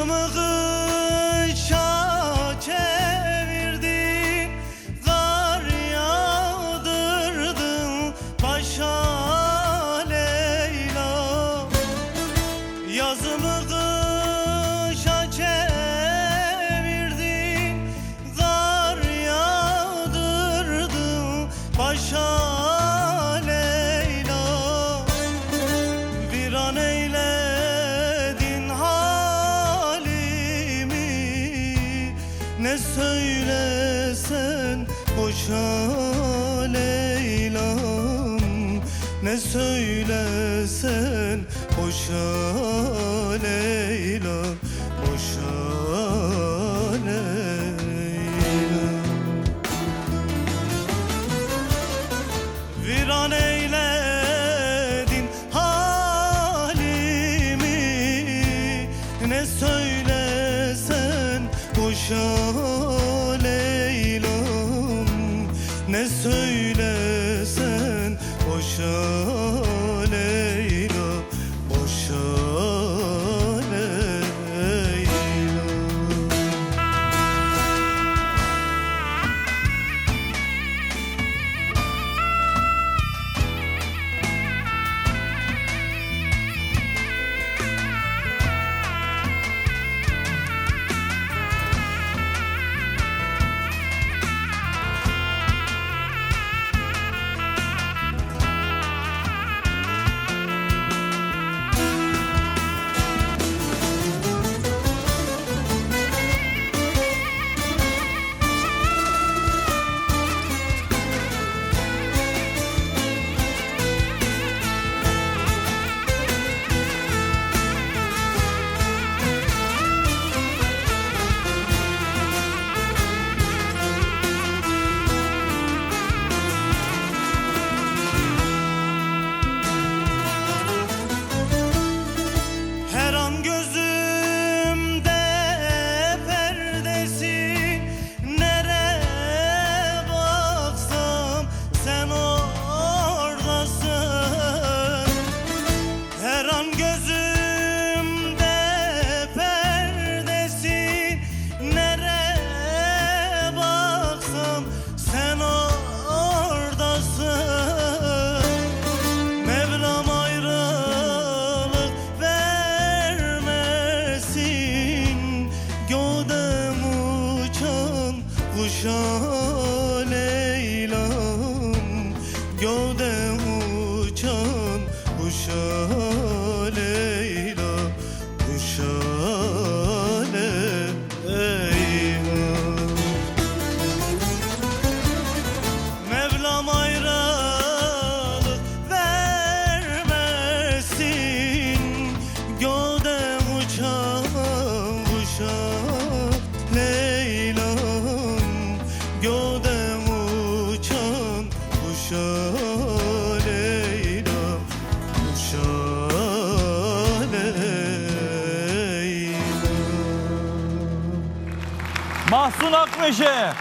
Yazımı kışa başa Leyla. Yazımı kışa başa Leyla. Viran eyledin söylesen boşa Leylam Ne söylesen boşa Leylam Ne söylesen boşa kuşa Leylam. Gödem uçan kuşa Mahsun Akmeşe.